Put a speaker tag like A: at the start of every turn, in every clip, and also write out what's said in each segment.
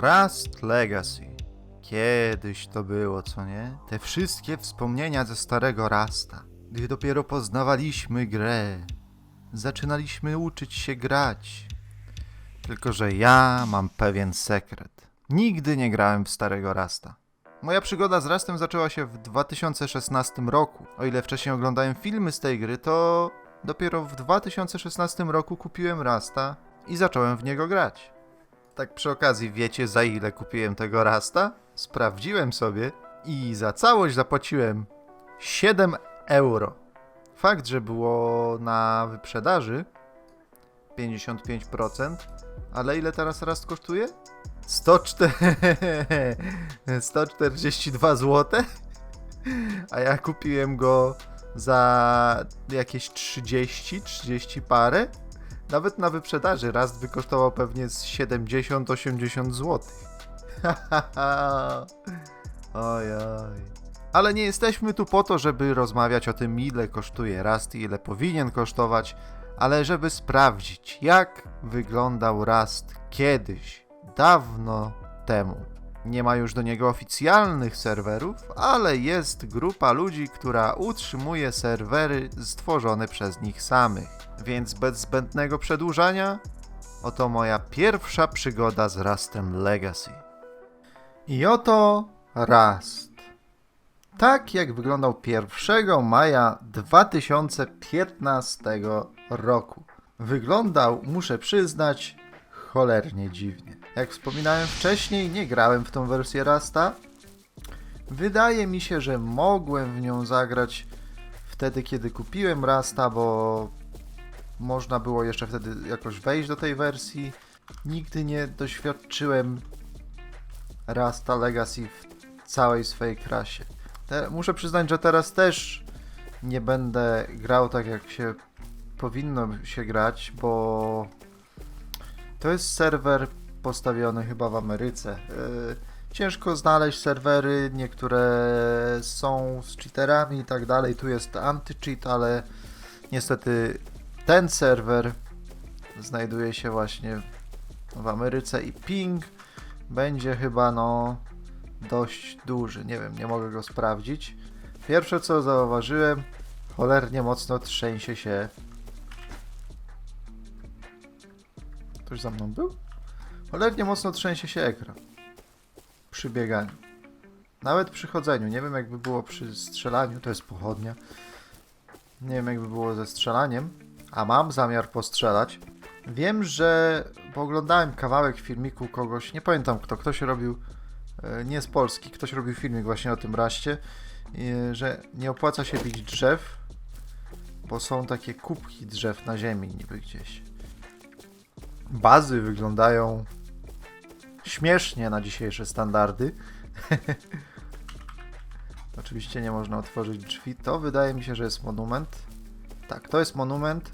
A: Rust Legacy. Kiedyś to było, co nie? Te wszystkie wspomnienia ze starego Rasta. Gdy dopiero poznawaliśmy grę. Zaczynaliśmy uczyć się grać. Tylko, że ja mam pewien sekret. Nigdy nie grałem w starego Rasta. Moja przygoda z Rastem zaczęła się w 2016 roku. O ile wcześniej oglądałem filmy z tej gry, to dopiero w 2016 roku kupiłem Rasta i zacząłem w niego grać. Tak przy okazji, wiecie za ile kupiłem tego Rasta? Sprawdziłem sobie i za całość zapłaciłem 7 euro. Fakt, że było na wyprzedaży 55%, ale ile teraz Rast kosztuje? 104... 142 zł, a ja kupiłem go za jakieś 30, 30 parę. Nawet na wyprzedaży Rast wykosztował pewnie z 70-80 zł. Ojoj. Ale nie jesteśmy tu po to, żeby rozmawiać o tym, ile kosztuje Rast i ile powinien kosztować, ale żeby sprawdzić, jak wyglądał Rast kiedyś, dawno temu. Nie ma już do niego oficjalnych serwerów, ale jest grupa ludzi, która utrzymuje serwery stworzone przez nich samych. Więc bez zbędnego przedłużania, oto moja pierwsza przygoda z Rustem Legacy. I oto Rust. Tak jak wyglądał 1 maja 2015 roku. Wyglądał, muszę przyznać, cholernie dziwnie. Jak wspominałem wcześniej, nie grałem w tą wersję Rasta. Wydaje mi się, że mogłem w nią zagrać wtedy, kiedy kupiłem Rasta, bo można było jeszcze wtedy jakoś wejść do tej wersji. Nigdy nie doświadczyłem Rasta Legacy w całej swojej krasie. Muszę przyznać, że teraz też nie będę grał tak jak się powinno się grać, bo to jest serwer postawiony chyba w Ameryce. Yy, ciężko znaleźć serwery, niektóre są z cheaterami i tak dalej. Tu jest anti-cheat, ale niestety ten serwer znajduje się właśnie w Ameryce i ping będzie chyba no dość duży. Nie wiem, nie mogę go sprawdzić. Pierwsze co zauważyłem, cholernie mocno trzęsie się. Ktoś za mną był? Cholernie mocno trzęsie się ekran. Przy bieganiu. Nawet przy chodzeniu. Nie wiem jakby było przy strzelaniu. To jest pochodnia. Nie wiem jakby było ze strzelaniem. A mam zamiar postrzelać. Wiem, że poglądałem kawałek filmiku kogoś, nie pamiętam kto, ktoś robił, e, nie z Polski, ktoś robił filmik właśnie o tym raście, e, że nie opłaca się bić drzew, bo są takie kubki drzew na ziemi niby gdzieś. Bazy wyglądają śmiesznie na dzisiejsze standardy. Oczywiście nie można otworzyć drzwi. To wydaje mi się, że jest monument. Tak, to jest monument,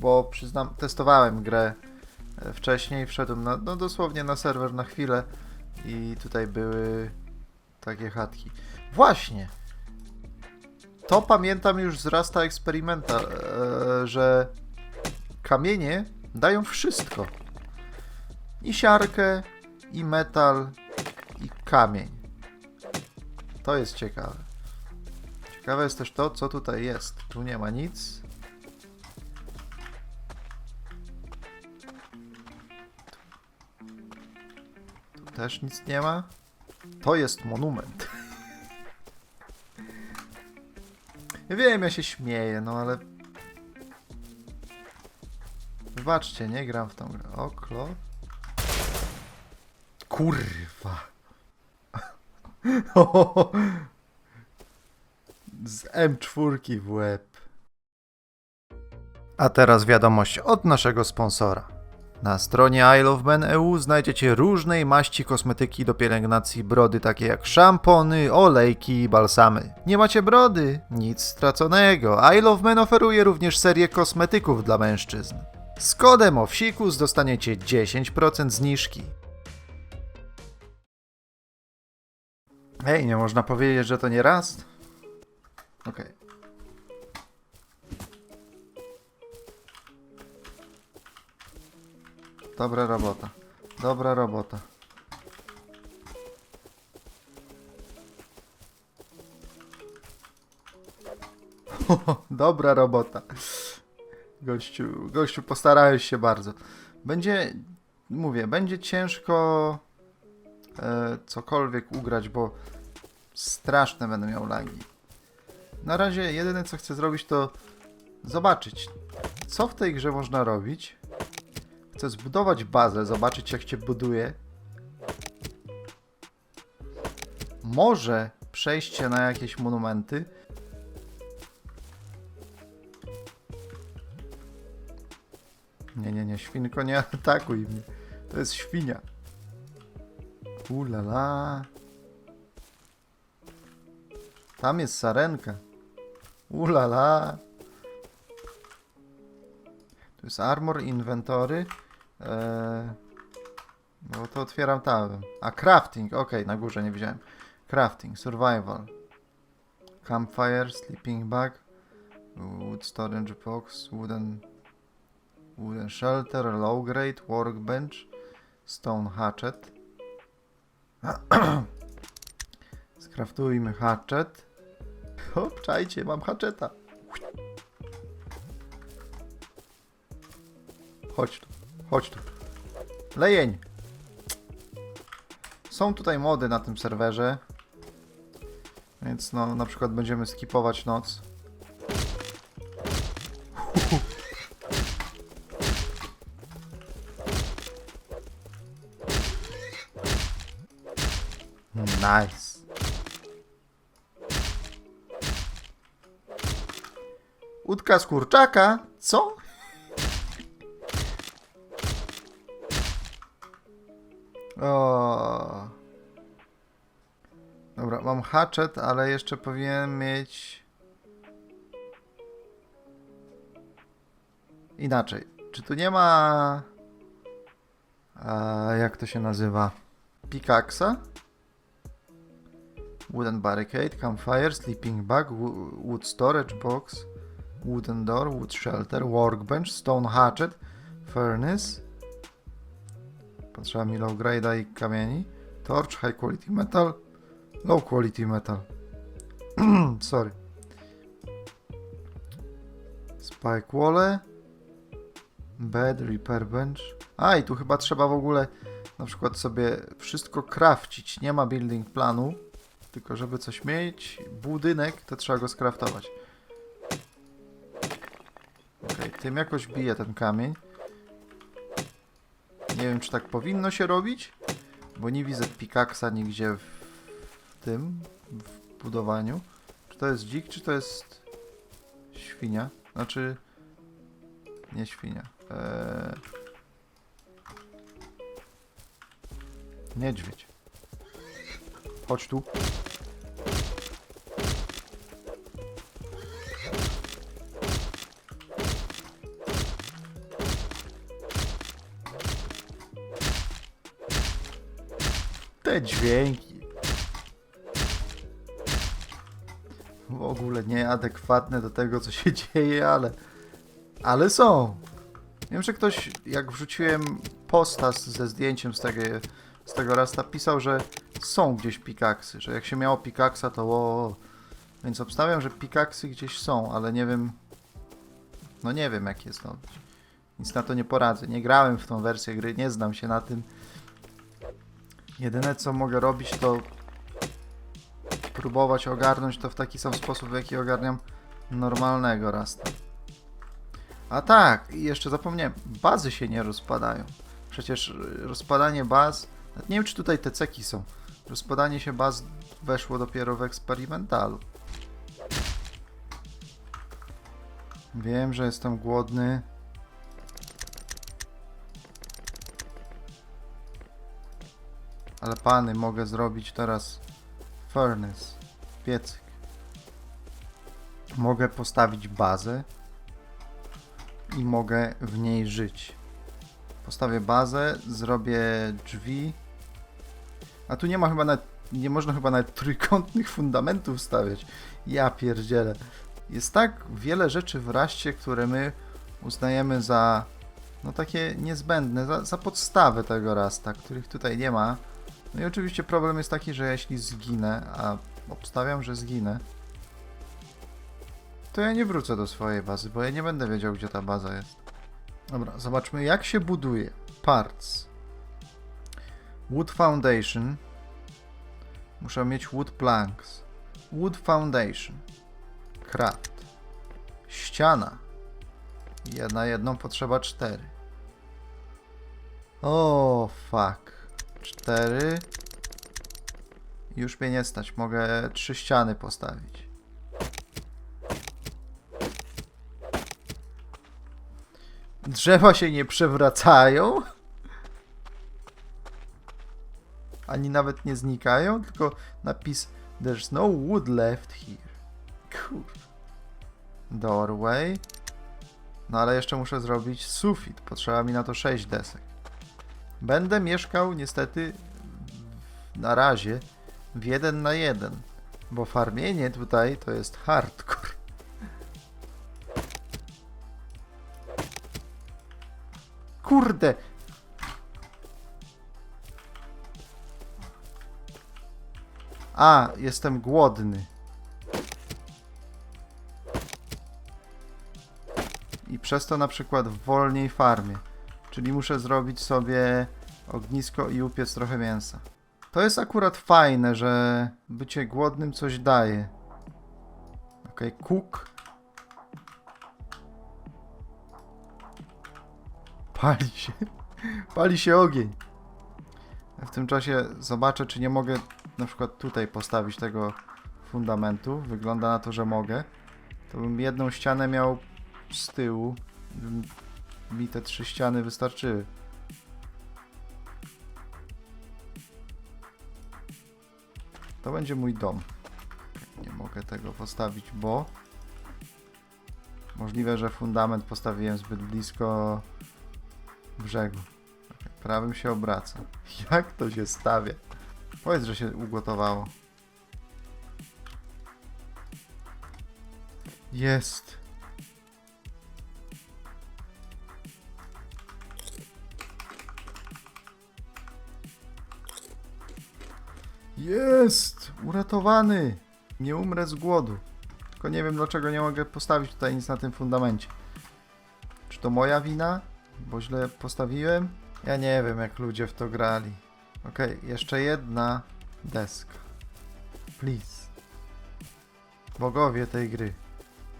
A: bo przyznam, testowałem grę e, wcześniej, wszedłem na, no dosłownie na serwer na chwilę i tutaj były takie chatki. Właśnie! To pamiętam już z Rasta Eksperymenta, e, że kamienie dają wszystko. I siarkę, i metal, i kamień. To jest ciekawe. Ciekawe jest też to, co tutaj jest. Tu nie ma nic. Tu też nic nie ma. To jest monument. Wiem, ja się śmieję, no ale... Wybaczcie, nie gram w tą grę. Oklo. Kurwa. Z M4 w łeb. A teraz wiadomość od naszego sponsora. Na stronie ILoveMen.eu znajdziecie różnej maści kosmetyki do pielęgnacji brody, takie jak szampony, olejki i balsamy. Nie macie brody? Nic straconego. ILoveMen oferuje również serię kosmetyków dla mężczyzn. Z kodem OWSIKUS dostaniecie 10% zniżki. Hej, nie można powiedzieć, że to nie rast? Okej. Okay. Dobra robota. Dobra robota. Dobra robota. Gościu, gościu, postarałeś się bardzo. Będzie, mówię, będzie ciężko e, cokolwiek ugrać, bo straszne będę miał lagi. Na razie jedyne co chcę zrobić to zobaczyć, co w tej grze można robić. Chcę zbudować bazę, zobaczyć jak się buduje. Może przejście na jakieś monumenty. Nie, nie, nie, świnko, nie atakuj mnie. To jest świnia. Ulala. Tam jest sarenka. Ulala. Tu jest armor, inwentory. Eee, no to otwieram tam. A crafting, ok, na górze nie widziałem. Crafting, survival. Campfire, sleeping bag. Wood storage box, wooden, wooden shelter, low grade, workbench, stone hatchet. Skraftujmy hatchet. O, czajcie, mam hatcheta. Chodź tu, chodź tu. Lejeń! Są tutaj mody na tym serwerze. Więc no, na przykład będziemy skipować noc. Nice. Łódka z kurczaka? Co? O. Dobra, mam hatchet, ale jeszcze powinien mieć... Inaczej. Czy tu nie ma... A, jak to się nazywa? Pickaxa? Wooden barricade, campfire, sleeping bag, wo- wood storage box, wooden door, wood shelter, workbench, stone hatchet, furnace. Potrzeba mi low grade'a i kamieni. Torch, high quality metal, low quality metal. Sorry. Spike wall, bed, repair bench. A i tu chyba trzeba w ogóle na przykład sobie wszystko crafcić. Nie ma building planu. Tylko żeby coś mieć, budynek, to trzeba go skraftować. Okej, tym jakoś bije ten kamień. Nie wiem, czy tak powinno się robić, bo nie widzę pikaksa nigdzie w, w tym, w budowaniu. Czy to jest dzik, czy to jest świnia? Znaczy, nie świnia. Eee... Niedźwiedź. Chodź tu. Te dźwięki. W ogóle nieadekwatne do tego, co się dzieje, ale. Ale są. Wiem, że ktoś, jak wrzuciłem posta z- ze zdjęciem z tego, z tego rasta, pisał, że są gdzieś pikaksy, że jak się miało pikaksa, to o. Więc obstawiam, że pikaksy gdzieś są, ale nie wiem. No nie wiem, jak je zdobyć. Nic na to nie poradzę. Nie grałem w tą wersję gry, nie znam się na tym. Jedyne co mogę robić, to próbować ogarnąć to w taki sam sposób, w jaki ogarniam normalnego rasta. A tak, i jeszcze zapomniałem, bazy się nie rozpadają. Przecież y, rozpadanie baz, nie wiem czy tutaj te ceki są. Rozpadanie się baz weszło dopiero w eksperymentalu. Wiem, że jestem głodny. Ale pany, mogę zrobić teraz furnace, piecyk. Mogę postawić bazę i mogę w niej żyć. Postawię bazę, zrobię drzwi. A tu nie ma chyba nawet, nie można chyba nawet trójkątnych fundamentów stawiać. Ja pierdzielę. Jest tak wiele rzeczy w raście, które my uznajemy za no takie niezbędne, za, za podstawę tego rasta, których tutaj nie ma. No i oczywiście problem jest taki, że jeśli zginę, a obstawiam, że zginę, to ja nie wrócę do swojej bazy, bo ja nie będę wiedział, gdzie ta baza jest. Dobra, zobaczmy, jak się buduje. Parts. Wood Foundation. Muszę mieć wood planks. Wood Foundation. Craft. Ściana. Ja na jedną potrzeba cztery. O, fuck. Cztery. Już mnie nie stać. Mogę trzy ściany postawić. Drzewa się nie przewracają. Ani nawet nie znikają, tylko napis There's no wood left here. Kur. Doorway. No ale jeszcze muszę zrobić sufit. Potrzeba mi na to 6 desek. Będę mieszkał niestety na razie w jeden na jeden, bo farmienie tutaj to jest hardcore. Kurde! A, jestem głodny. I przez to na przykład wolniej farmię. Czyli muszę zrobić sobie ognisko i upiec trochę mięsa. To jest akurat fajne, że bycie głodnym coś daje. Okej, cook. Pali się. Pali się ogień. W tym czasie zobaczę, czy nie mogę na przykład tutaj postawić tego fundamentu. Wygląda na to, że mogę. To bym jedną ścianę miał z tyłu. Mi te trzy ściany wystarczyły. To będzie mój dom. Nie mogę tego postawić, bo możliwe, że fundament postawiłem zbyt blisko brzegu. Okej, Prawym się obraca. Jak to się stawia? Powiedz, że się ugotowało. Jest. Jest! Uratowany! Nie umrę z głodu. Tylko nie wiem dlaczego nie mogę postawić tutaj nic na tym fundamencie. Czy to moja wina? Bo źle postawiłem? Ja nie wiem jak ludzie w to grali. Okej, jeszcze jedna deska. Please. Bogowie tej gry.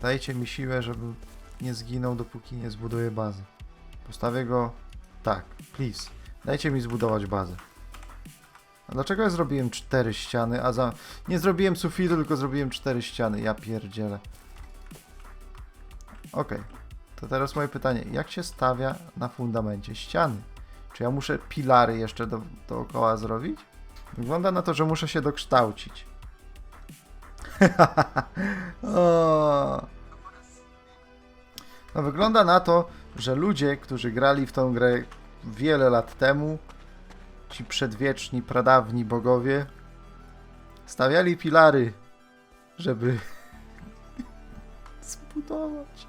A: Dajcie mi siłę, żebym nie zginął dopóki nie zbuduję bazy. Postawię go tak, please. Dajcie mi zbudować bazę. A dlaczego ja zrobiłem cztery ściany, a za... Nie zrobiłem sufitu, tylko zrobiłem cztery ściany. Ja pierdzielę. Okej. To teraz moje pytanie. Jak się stawia na fundamencie ściany? Czy ja muszę pilary jeszcze do, dookoła zrobić? Wygląda na to, że muszę się dokształcić. o. No wygląda na to, że ludzie, którzy grali w tą grę wiele lat temu, ci przedwieczni, pradawni bogowie, stawiali pilary, żeby zbudować.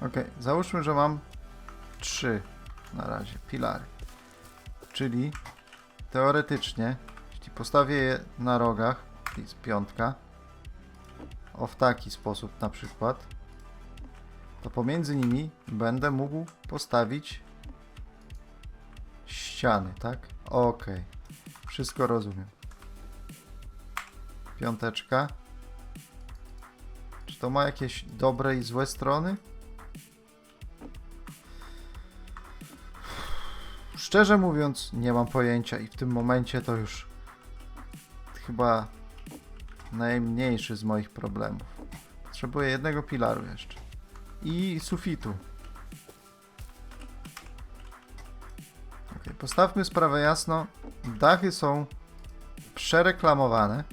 A: Ok, załóżmy, że mam trzy na razie pilary. Czyli teoretycznie, jeśli postawię je na rogach, jest piątka, o w taki sposób na przykład, to pomiędzy nimi będę mógł postawić ściany, tak? Okej. Wszystko rozumiem. Piąteczka. Czy to ma jakieś dobre i złe strony? Szczerze mówiąc, nie mam pojęcia i w tym momencie to już chyba najmniejszy z moich problemów. Potrzebuję jednego pilaru jeszcze. I sufitu. Ok, postawmy sprawę jasno. Dachy są przereklamowane.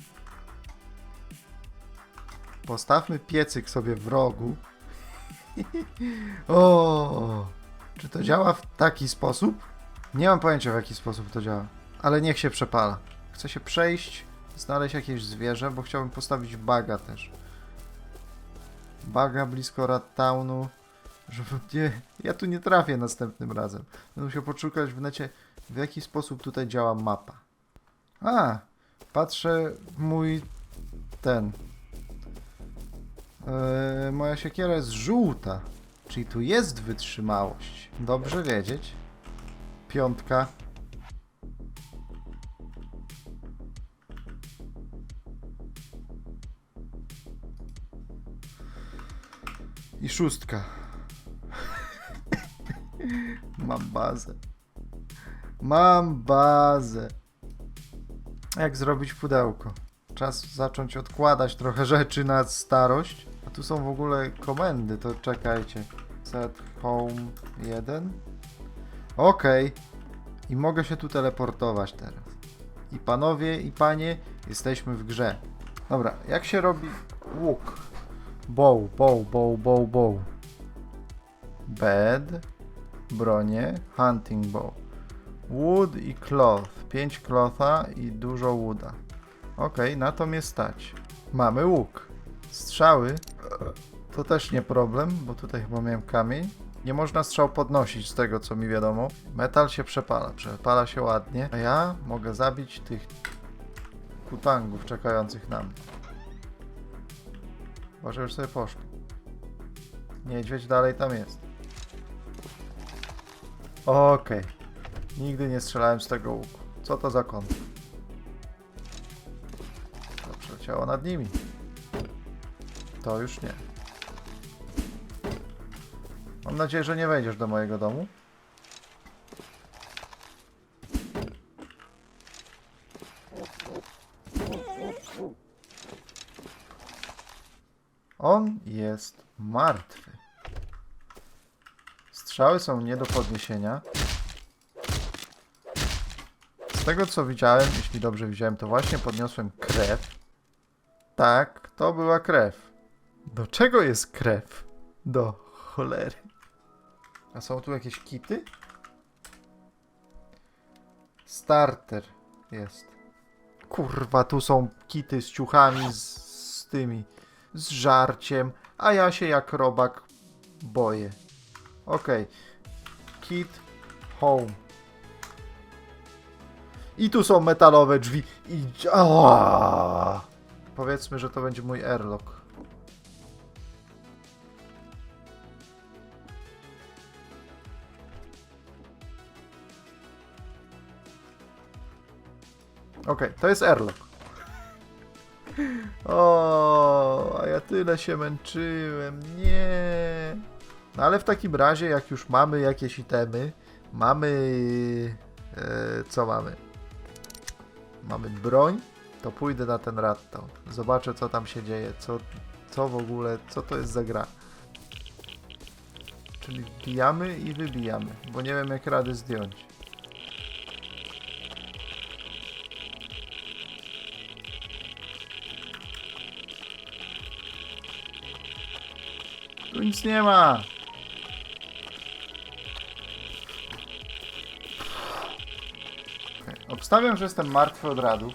A: Postawmy piecyk sobie w rogu. o, czy to działa w taki sposób? Nie mam pojęcia w jaki sposób to działa, ale niech się przepala. Chcę się przejść, znaleźć jakieś zwierzę, bo chciałbym postawić baga też. Baga blisko Rattownu, żeby nie... Ja tu nie trafię następnym razem. Będę musiał poszukać w necie, w jaki sposób tutaj działa mapa. A, patrzę mój ten Eee, moja siekiera jest żółta, czyli tu jest wytrzymałość. Dobrze wiedzieć. Piątka. I szóstka. Mam bazę. Mam bazę. Jak zrobić pudełko? Czas zacząć odkładać trochę rzeczy na starość. A tu są w ogóle komendy, to czekajcie. Set home 1. Okej. I mogę się tu teleportować teraz. I panowie, i panie, jesteśmy w grze. Dobra, jak się robi łuk? Bow, bow, bow, bow, bow. Bed, bronie, hunting bow. Wood i cloth. 5 clotha i dużo wooda. Okej, na to mnie stać. Mamy łuk. Strzały to też nie problem, bo tutaj chyba miałem kamień. Nie można strzał podnosić z tego co mi wiadomo. Metal się przepala, przepala się ładnie. A ja mogę zabić tych kutangów czekających na mnie. Może już sobie poszli. Niedźwiedź dalej tam jest. Okej. Nigdy nie strzelałem z tego łuku. Co to za kąt? To przeleciało nad nimi. To już nie. Mam nadzieję, że nie wejdziesz do mojego domu. On jest martwy. Strzały są nie do podniesienia. Z tego co widziałem, jeśli dobrze widziałem, to właśnie podniosłem krew. Tak, to była krew. Do czego jest krew? Do cholery. A są tu jakieś kity? Starter jest. Kurwa, tu są kity z ciuchami, z, z tymi, z żarciem, a ja się jak robak boję. Okej. Kit home. I tu są metalowe drzwi. I. Powiedzmy, że to będzie mój airlock. Okej, to jest airlock. O, a ja tyle się męczyłem. Nie. No ale w takim razie, jak już mamy jakieś itemy, mamy. E, co mamy? Mamy broń, to pójdę na ten radton. Zobaczę, co tam się dzieje, co, co w ogóle, co to jest za gra. Czyli wbijamy i wybijamy, bo nie wiem, jak rady zdjąć. Nic nie ma. Obstawiam, że jestem martwy od radów.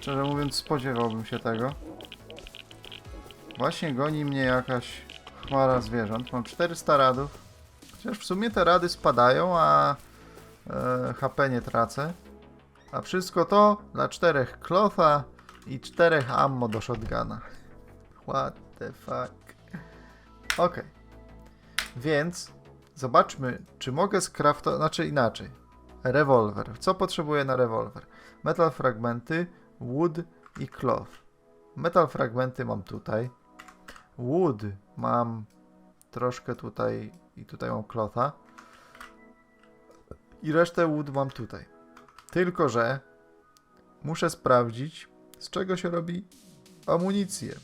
A: Szczerze mówiąc, spodziewałbym się tego. Właśnie goni mnie jakaś chmara zwierząt. Mam 400 radów. Chociaż w sumie te rady spadają, a e, HP nie tracę. A wszystko to dla czterech klotha i czterech ammo do shotguna. What the fuck. Okej. Więc zobaczmy, czy mogę skraftować, znaczy inaczej. Rewolwer. Co potrzebuję na rewolwer? Metal fragmenty, wood i cloth. Metal fragmenty mam tutaj. Wood mam troszkę tutaj i tutaj mam clotha. I resztę wood mam tutaj. Tylko, że muszę sprawdzić, z czego się robi amunicję.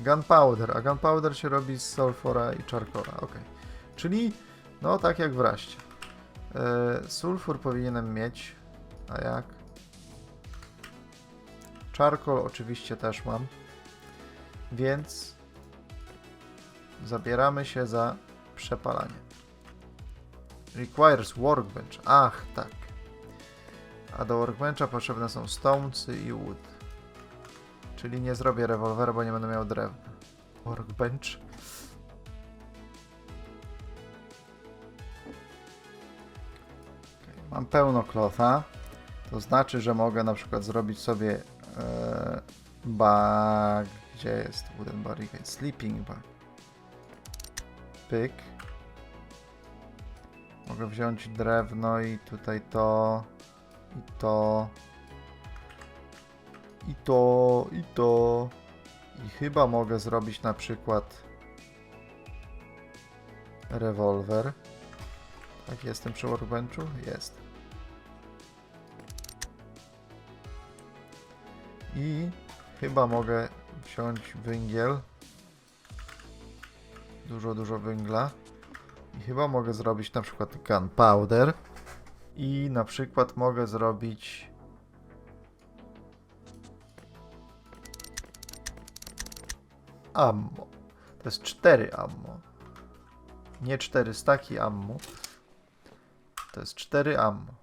A: Gunpowder, a gunpowder się robi z sulfura i charcoala, ok. Czyli, no tak jak w raście. E, sulfur powinienem mieć, a jak? Charcoal oczywiście też mam, więc zabieramy się za przepalanie. Requires workbench, ach tak. A do workbencha potrzebne są stonesy i wood. Czyli nie zrobię rewolwera, bo nie będę miał drewna. Workbench. Mam pełno klotha. To znaczy, że mogę na przykład zrobić sobie e, bag. Gdzie jest wooden barricade? Sleeping bag. Pyk. Mogę wziąć drewno i tutaj to. I to. I to. I to. I chyba mogę zrobić na przykład rewolwer. Tak, jestem przy workbenchu? Jest. I chyba mogę wziąć węgiel. Dużo, dużo węgla. I chyba mogę zrobić na przykład gunpowder. I na przykład mogę zrobić ammo. To jest 4 ammo. Nie 4 staki ammo. To jest 4 ammo.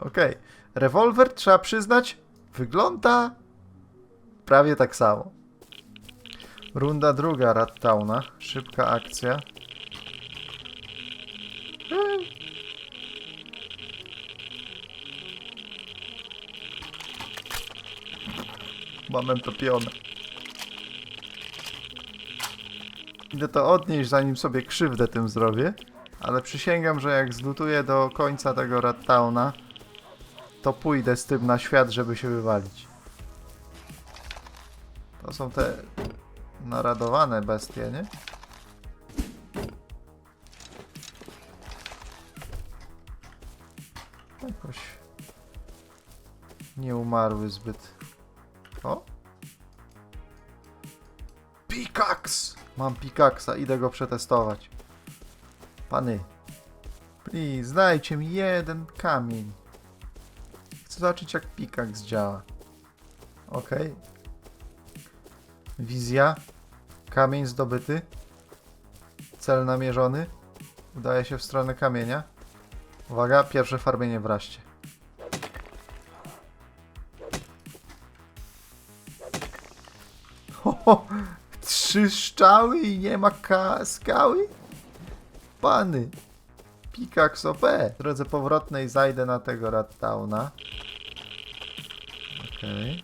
A: Okej. Rewolwer, trzeba przyznać, wygląda prawie tak samo. Runda druga Rattowna. Szybka akcja. Mamy topione. Idę to odnieść, zanim sobie krzywdę tym zrobię. Ale przysięgam, że jak zlutuję do końca tego Rattowna, to pójdę z tym na świat, żeby się wywalić. To są te naradowane bestie, nie? Jakoś nie umarły zbyt. O! Pickaxe! Mam pikaksa, idę go przetestować. Pany, please, dajcie mi jeden kamień. Chcę zobaczyć jak pikaks działa. Okej. Wizja. Kamień zdobyty. Cel namierzony. Udaje się w stronę kamienia. Uwaga, pierwsze farbienie w raście. Ho, ho, trzy szczały i nie ma ka- skały? Pany. Pikaks OP. W drodze powrotnej zajdę na tego Rattowna. Okej.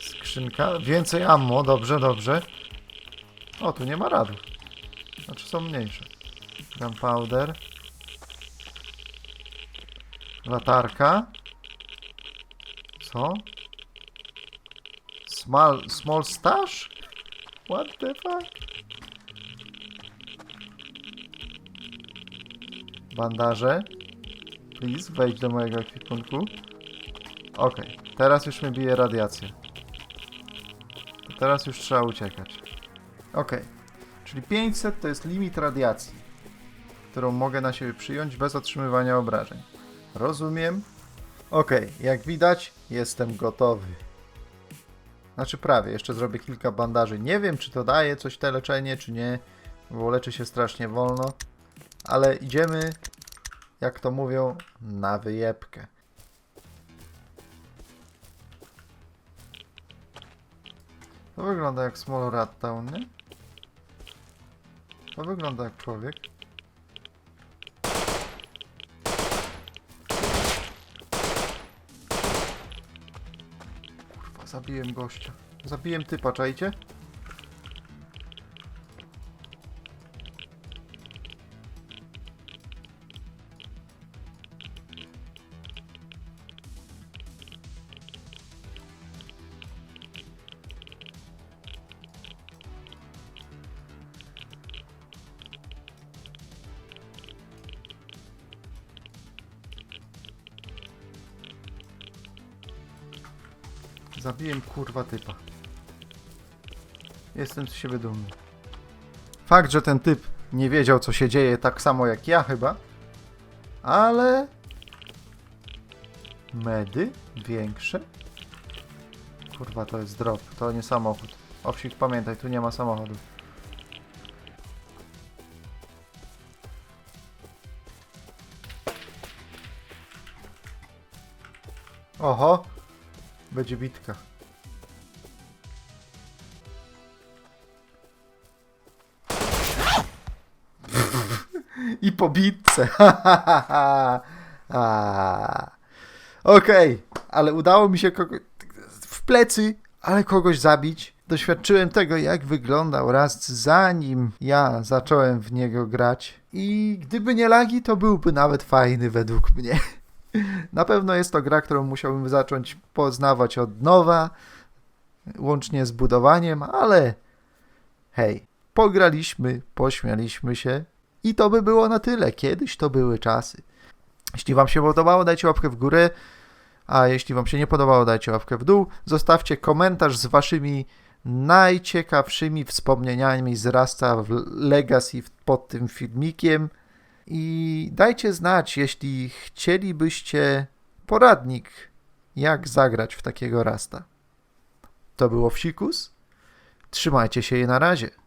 A: Skrzynka. Więcej ammo. Dobrze, dobrze. O, tu nie ma radów. Znaczy są mniejsze. Gunpowder. Latarka. Co? Small, small stash? What the fuck? Bandaże. Please, wejdź do mojego ekwipunku. Okej, teraz już mnie bije radiacja. To teraz już trzeba uciekać. Okej, czyli 500 to jest limit radiacji, którą mogę na siebie przyjąć bez otrzymywania obrażeń. Rozumiem. Okej, jak widać, jestem gotowy. Znaczy prawie, jeszcze zrobię kilka bandaży. Nie wiem, czy to daje coś te leczenie, czy nie, bo leczy się strasznie wolno. Ale idziemy, jak to mówią, na wyjebkę. To wygląda jak Small Rat Town, nie? To wygląda jak człowiek. Zabiłem gościa. Zabiłem typa, czajcie? Zabiłem kurwa typa. Jestem z siebie dumny. Fakt, że ten typ nie wiedział co się dzieje tak samo jak ja chyba. Ale... Medy? Większe? Kurwa to jest drop, to nie samochód. Owsik pamiętaj, tu nie ma samochodu. Oho! Będzie bitka. A. Okej, ale udało mi się kogo... w plecy, ale kogoś zabić. Doświadczyłem tego, jak wyglądał Rust, zanim ja zacząłem w niego grać. I gdyby nie lagi, to byłby nawet fajny według mnie. Na pewno jest to gra, którą musiałbym zacząć poznawać od nowa, łącznie z budowaniem, ale hej, pograliśmy, pośmialiśmy się i to by było na tyle. Kiedyś to były czasy. Jeśli Wam się podobało, dajcie łapkę w górę, a jeśli Wam się nie podobało, dajcie łapkę w dół. Zostawcie komentarz z Waszymi najciekawszymi wspomnieniami z Rasta w Legacy pod tym filmikiem. I dajcie znać, jeśli chcielibyście poradnik, jak zagrać w takiego Rasta. To było Wsikus. Trzymajcie się i na razie.